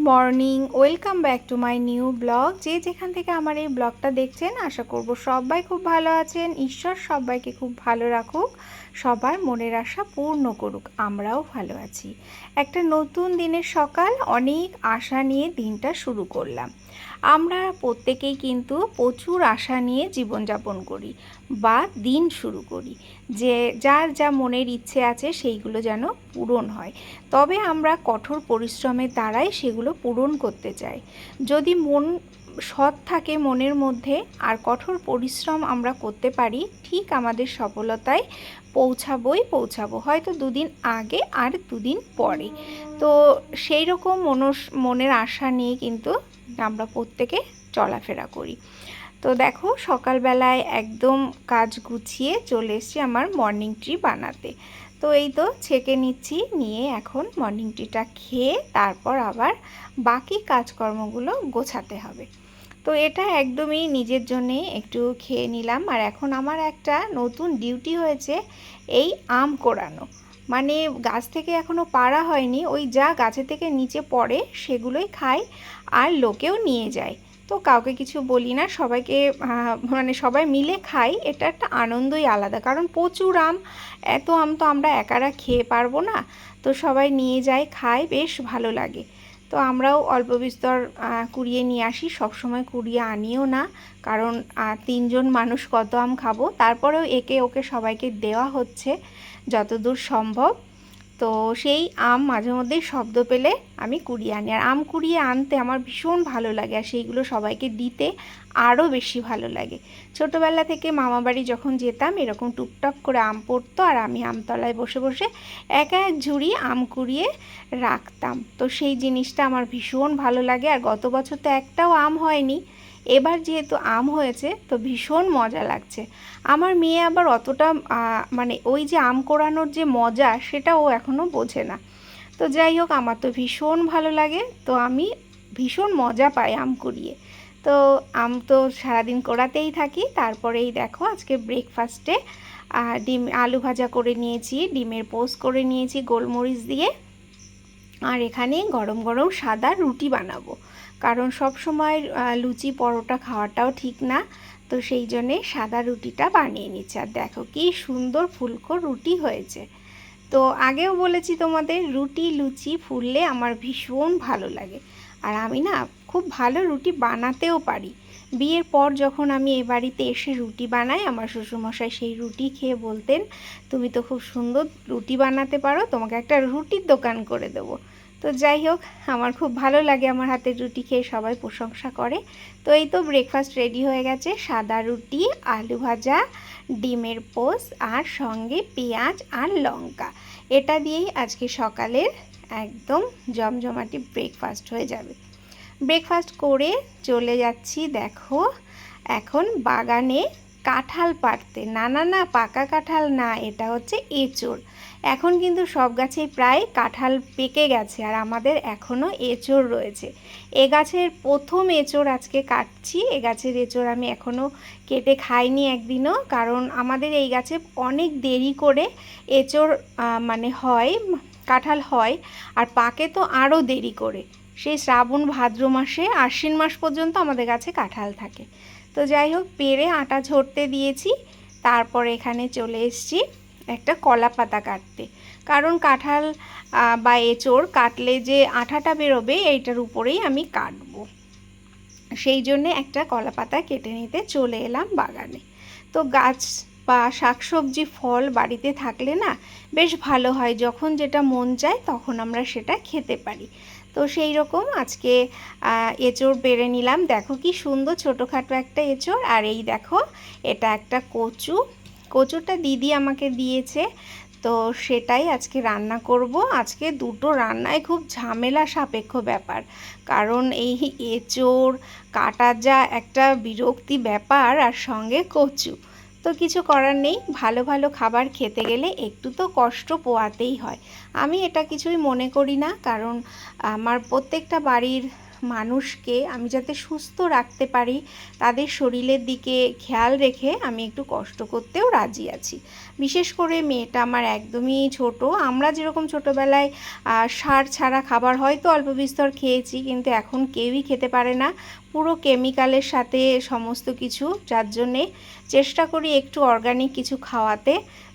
Morning, welcome back to my new blog. যে যেখান থেকে আমার এই ব্লগটা দেখছেন, আশা করব সবাই খুব ভালো আছেন। ঈশ্বর সবাইকে খুব ভালো রাখুক, সবার মনের আশা পূর্ণ করুক, আমরাও ভালো আছি। একটা নতুন দিনের সকাল, অনেক আশা নিয়ে দিনটা শুরু করলাম। আমরা প্রত্যেকেই কিন্তু প্রচুর আশা নিয়ে জীবনযাপন করি বা দিন শুরু করি। যে যার যা মনের ইচ্ছে আছে সেইগুলো যেন পূরণ হয়। তবে আমরা কঠোর পরিশ্রমের দ্বারাই সেগুলো পূরণ করতে চাই। যদি মন সৎ থাকে মনের মধ্যে আর কঠোর পরিশ্রম আমরা করতে পারি, ঠিক আমাদের সফলতায় পৌঁছাবোই পৌঁছাবো। হয়তো দুদিন আগে আর দুদিন পরে। তো সেই রকম মনের আশা নিয়ে কিন্তু আমরা প্রত্যেকে চলাফেরা করি। তো দেখো, সকালবেলায় একদম কাজ গুছিয়ে চলে এসেছি আমার মর্নিং ট্রি বানাতে। তো এই তো ছেঁকে নিচ্ছি, নিয়ে এখন মর্নিং টিটা খেয়ে তারপর আবার বাকি কাজকর্মগুলো গোছাতে হবে। তো এটা একদমই নিজের জন্যে একটু খেয়ে নিলাম। আর এখন আমার একটা নতুন ডিউটি হয়েছে, এই আম কোড়ানো মানে গাছ থেকে এখনও পাড়া হয়নি, ওই যা গাছে থেকে নিচে পড়ে সেগুলোই খাই আর লোকেও নিয়ে যায়। তো কাউকে কিছু বলি না, সবাইকে মানে সবাই মিলে খাই, এটা একটা আনন্দই আলাদা। কারণ প্রচুর আম, এত আম তো আমরা একারা খেয়ে পারব না। তো সবাই নিয়ে যায়, খায়, বেশ ভালো লাগে। তো আমরাও অল্প বিস্তর কুড়িয়ে নিয়ে আসি, সবসময় কুড়িয়ে আনিও না। কারণ তিনজন মানুষ কত আম খাব? তারপরেও একে ওকে সবাইকে দেওয়া হচ্ছে। যতদূর সম্ভব। তো সেই আম মাঝে মধ্যেই শব্দ পেলে আমি কুড়িয়ে আনি। আর আম কুড়িয়ে আনতে আমার ভীষণ ভালো লাগে আর সেইগুলো সবাইকে দিতে আরও বেশি ভালো লাগে। ছোটোবেলা থেকে মামাবাড়ি যখন যেতাম এরকম টুকটাক করে আম পড়তো আর আমি আমতলায় বসে বসে এক এক ঝুড়ি আম কুড়িয়ে রাখতাম। তো সেই জিনিসটা আমার ভীষণ ভালো লাগে। আর গত বছর তো একটাও আম হয়নি। এবার যেহেতু আম হয়েছে, তো ভীষণ মজা লাগছে। আমার মেয়ে আবার অতটা মানে ওই যে আম কোড়ানোর যে মজা, সেটা ও এখনও বোঝে না। তো যাই হোক, আমার তো ভীষণ ভালো লাগে, তো আমি ভীষণ মজা পাই আম কুড়িয়ে। তো আম তো সারাদিন কোড়াতেই থাকি, তারপরেই দেখো আজকে ব্রেকফাস্টে ডিম, আলু ভাজা করে নিয়েছি, ডিমের পোস্ট করে নিয়েছি গোলমরিচ দিয়ে। আর এখানে গরম গরম সাদা রুটি বানাবো। কারণ সব সময় লুচি পরোটা খাওয়াটাও ঠিক না। তো সেই জন্যে সাদা রুটিটা বানিয়ে নিচ্ছে। আর দেখো কি সুন্দর ফুলকো রুটি হয়েছে। তো আগেও বলেছি তোমাদের, রুটি, লুচি ফুললে আমার ভীষণ ভালো লাগে। আর আমি না খুব ভালো রুটি বানাতেও পারি। বিয়ের পর যখন আমি এ বাড়িতে এসে রুটি বানাই, আমার শ্বশুরমশাই সেই রুটি খেয়ে বলতেন, তুমি তো খুব সুন্দর রুটি বানাতে পারো, তোমাকে একটা রুটির দোকান করে দেবো। তো যাই হোক, আমার খুব ভালো লাগে আমার হাতের রুটি খেয়ে সবাই প্রশংসা করে। তো এই তো ব্রেকফাস্ট রেডি হয়ে গেছে, সাদা রুটি, আলু ভাজা, ডিমের পোস আর সঙ্গে পেঁয়াজ আর লঙ্কা। এটা দিয়েই আজকে সকালের একদম জমজমাটি ব্রেকফাস্ট হয়ে যাবে। ব্রেকফাস্ট করে চলে যাচ্ছি, দেখো, এখন বাগানে কাঁঠাল পাড়তে। না না না, পাকা কাঁঠাল না, এটা হচ্ছে এঁচড়। এখন কিন্তু সব গাছেই প্রায় কাঁঠাল পেকে গেছে আর আমাদের এখনও এঁচড় রয়েছে। এ গাছের প্রথম এঁচড় আজকে কাটছি। এ গাছের এঁচড় আমি এখনও কেটে খাইনি একদিনও, কারণ আমাদের এই গাছে অনেক দেরি করে এঁচড় মানে হয়, কাঁঠাল হয়, আর পাকে তো আরও দেরি করে। সেই শ্রাবণ, ভাদ্র মাসে, আশ্বিন মাস পর্যন্ত আমাদের গাছে কাঁঠাল থাকে। তো যাই হোক, পেরে আটা ঝরতে দিয়েছি। তারপর এখানে চলে এসছি একটা কলা পাতা কাটতে। কারণ কাঁঠাল বা এঁচোড় কাটলে যে আঠাটা বেরোবে, এইটার উপরেই আমি কাটবো। সেই জন্যে একটা কলা পাতা কেটে নিতে চলে এলাম বাগানে। তো গাছ বা শাকসবজি, ফল বাড়িতে থাকলে না, বেশ ভালো হয়। যখন যেটা মন চায়, তখন আমরা সেটা খেতে পারি। তো সেই রকম আজকে এঁচড় বেড়ে নিলাম। দেখো কি সুন্দর ছোটোখাটো একটা এঁচড়। আর এই দেখো, এটা একটা কচু। কচুটা দিদি আমাকে দিয়েছে। তো সেটাই আজকে রান্না করব। আজকে দুটো রান্নায় খুব ঝামেলা সাপেক্ষ ব্যাপার। কারণ এই এঁচোড়, কাটা যা একটা বিরক্তি ব্যাপার, আর সঙ্গে কচু। তো কিছু করার নেই, ভালো ভালো খাবার খেতে গেলে একটু তো কষ্ট পোয়াতেই হয়। আমি এটা কিছুই মনে করি না, কারণ আমার প্রত্যেকটা বাড়ির মানুষকে আমি যাতে সুস্থ রাখতে পারি, তাদের শরীরের দিকে খেয়াল রেখে আমি একটু কষ্ট করতেও রাজি আছি। বিশেষ করে মেয়েটা আমার একদমই ছোট। আমরা যেরকম ছোটোবেলায় সার ছাড়া খাবার হয়তো অল্প বিস্তর খেয়েছি, কিন্তু এখন কেউই খেতে পারে না। পুরো কেমিক্যালের সাথে সমস্ত কিছু, যার জন্যে চেষ্টা করি একটু অর্গানিক কিছু খাওয়াতে,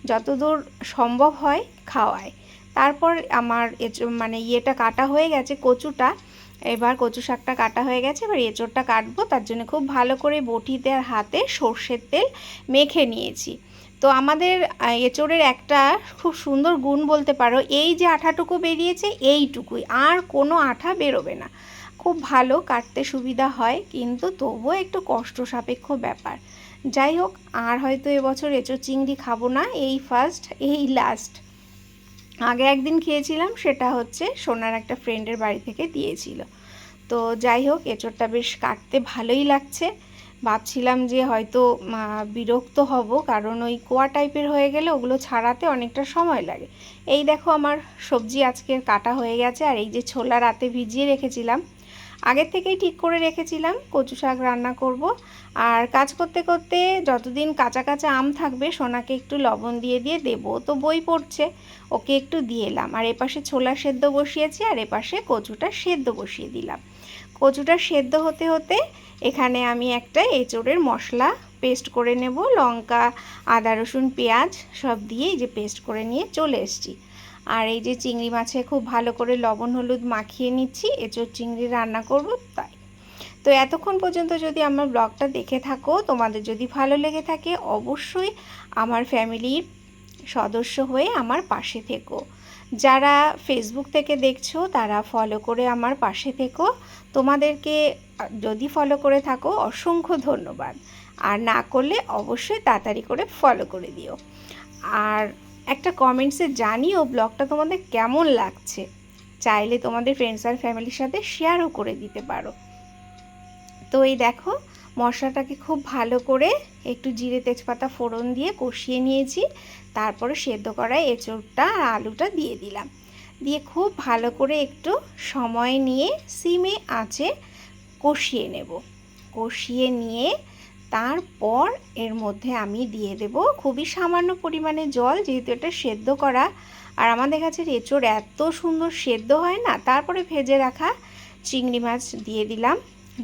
যতদূর সম্ভব হয় খাওয়ায়। তারপর আমার মানে ইয়েটা কাটা হয়ে গেছে কচুটা। এবার কচু শাকটা কাটা হয়ে গেছে, এবার এঁচোড়টা কাটবো। তার জন্য খুব ভালো করে বটিতে আর হাতে সর্ষের তেল মেখে নিয়েছি। তো আমাদের এঁচোড়ের একটা খুব সুন্দর গুণ বলতে পারো, এই যে আঠাটুকু বেরিয়েছে এইটুকুই, আর কোনো আঠা বেরোবে না। খুব ভালো, কাটতে সুবিধা হয়, কিন্তু তবুও একটু কষ্ট সাপেক্ষ ব্যাপার। যাই হোক, আর হয়তো এবছর এঁচোড় চিংড়ি খাব না, এই ফার্স্ট এই লাস্ট আগে একদিন খেয়েছিলাম, সেটা হচ্ছে সোনার একটা ফ্রেন্ডের বাড়ি থেকে দিয়েছিল। তো যাই হোক, এঁচোড়টা বেশ কাটতে ভালোই লাগছে। ভাবছিলাম যে হয়তো বিরক্ত হব, কারণ ওই কোয়া টাইপের হয়ে গেলে ওগুলো ছাড়াতে অনেকটা সময় লাগে। এই দেখো আমার সবজি আজকের কাটা হয়ে গেছে, আর এই যে ছোলা রাতে ভিজিয়ে রেখেছিলাম আগের থেকেই ঠিক করে রেখেছিলাম, কচু শাক রান্না করব। আর কাজ করতে করতে যতদিন কাঁচা কাঁচা আম থাকবে, সোনাকে একটু লবণ দিয়ে দিয়ে দেব। তো বই পড়ছে, ওকে একটু দিয়ে এলাম। আর এপাশে ছোলা সেদ্ধ বসিয়েছি, আর এপাশে কচুটা সেদ্ধ বসিয়ে দিলাম। কচুটা সেদ্ধ হতে হতে এখানে আমি একটা এঁচোড়ের মশলা পেস্ট করে নেব, লঙ্কা, আদা, রসুন, পেঁয়াজ সব দিয়ে যে পেস্ট করে নিয়ে চলে এসছি। আর এই যে চিংড়ি মাছে খুব ভালো করে লবণ, হলুদ মাখিয়ে নিচ্ছি, এঁচোড় চিংড়ি রান্না করব তাই। তো এতক্ষণ পর্যন্ত যদি আমার ব্লগটা দেখে থাকো, তোমাদের যদি ভালো লেগে থাকে, অবশ্যই আমার ফ্যামিলির সদস্য হয়ে আমার পাশে থেকো। যারা ফেসবুক থেকে দেখছ, তারা ফলো করে আমার পাশে থেকো। তোমাদেরকে যদি ফলো করে থাকো, অসংখ্য ধন্যবাদ। আর না করলে অবশ্যই তাড়াতাড়ি করে ফলো করে দিও। আর একটা কমেন্টসে জানিও ব্লগটা তোমাদের কেমন লাগছে। চাইলে তোমাদের ফ্রেন্ডস আর ফ্যামিলির সাথে শেয়ারও করে দিতে পারো। তো এই দেখো, মশলাটাকে খুব ভালো করে একটু জিরে তেজপাতা ফোড়ন দিয়ে কষিয়ে নিয়েছি। তারপরে সেদ্ধ করা এঁচড়টা আর আলুটা দিয়ে দিলাম। দিয়ে খুব ভালো করে একটু সময় নিয়ে সিমে আঁচে কষিয়ে নেব। কষিয়ে নিয়ে তারপর এর মধ্যে আমি দিয়ে দেব খুবই সামান্য পরিমাণে জল, যেহেতু এটা সেদ্ধ করা। আর আমাদের কাছে এঁচড় এত সুন্দর সেদ্ধ হয় না, তারপরে ভেজে রাখা চিংড়ি মাছ দিয়ে দিলাম।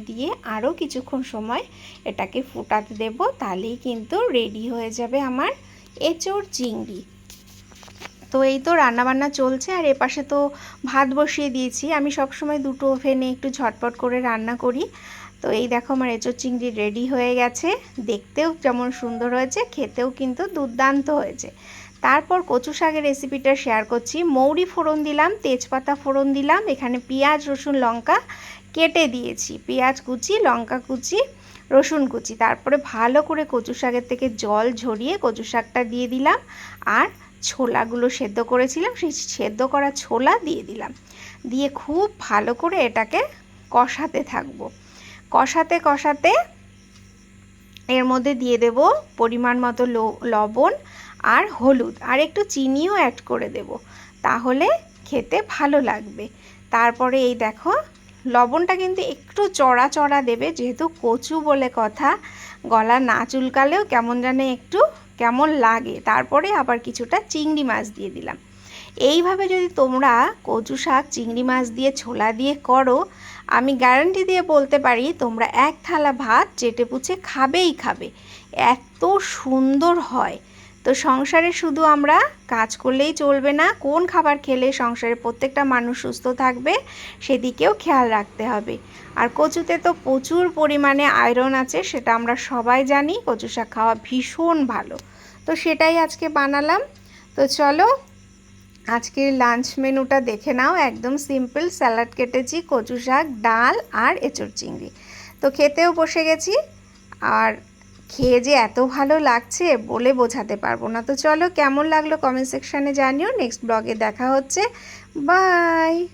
দিয়ে আরও কিছুক্ষণ সময় এটাকে ফুটাতে দেব, তাহলেই কিন্তু রেডি হয়ে যাবে আমার এঁচড় চিংড়ি। তো এই তো রান্নাবান্না চলছে, আর এপাশে তো ভাত বসিয়ে দিয়েছি। আমি সবসময় দুটো ওভেনে একটু ঝটপট করে রান্না করি। তো এই দেখো আমার এঁচড় চিংড়ি রেডি হয়ে গেছে। দেখতেও যেমন সুন্দর হয়েছে, খেতেও কিন্তু দুর্দান্ত হয়েছে। তারপর কচু শাকের রেসিপিটা শেয়ার করছি। মৌরি ফোড়ন দিলাম, তেজপাতা ফোড়ন দিলাম, এখানে পেঁয়াজ, রসুন, লঙ্কা কেটে দিয়েছি। পেঁয়াজ কুচি, লঙ্কা কুচি, রসুন কুচি। তারপরে ভালো করে কচু শাকের থেকে জল ঝরিয়ে কচু শাকটা দিয়ে দিলাম। আর ছোলাগুলো সেদ্ধ করেছিলাম, সেই সেদ্ধ করা ছোলা দিয়ে দিলাম। দিয়ে খুব ভালো করে এটাকে কষাতে থাকব। কষাতে কষাতে এর মধ্যে দিয়ে দেব পরিমাণ মতো লবণ আর হলুদ। আর একটু চিনিও অ্যাড করে দেব, তাহলে খেতে ভালো লাগবে। তারপরে এই দেখো, লবণটা কিন্তু একটু চড়া চড়া দেবে, যেহেতু কচু বলে কথা, গলা না চুলকালেও কেমন জানে একটু কেমন লাগে। তারপরে আবার কিছুটা চিংড়ি মাছ দিয়ে দিলাম। এইভাবে যদি তোমরা কচু শাক, চিংড়ি মাছ দিয়ে ছোলা দিয়ে করো আমি গ্যারান্টি দিয়ে বলতে পারি, তোমরা এক থালা ভাত চেটে পুছে খাবেই খাবে। এত সুন্দর হয়। তো সংসারে শুধু আমরা কাজ করলেই চলবে না, কোন খাবার খেলে সংসারে প্রত্যেকটা মানুষ সুস্থ থাকবে, সেদিকেও খেয়াল রাখতে হবে। আর কচুতে তো প্রচুর পরিমাণে আয়রন আছে, সেটা আমরা সবাই জানি, কচু শাক খাওয়া ভীষণ ভালো। তো সেটাই আজকে বানালাম। তো চলো আজকের লাঞ্চ মেনুটা দেখে নাও। একদম সিম্পল স্যালাড কেটেছি, কচু শাক, ডাল আর এঁচড় চিংড়ি। তো খেতেও বসে গেছি। আর খেয়ে যে এত ভালো লাগছে বলে বোঝাতে পারব না। তো চলো কেমন লাগল কমেন্ট সেকশানে জানিও। নেক্সট ব্লগে দেখা হচ্ছে। বাই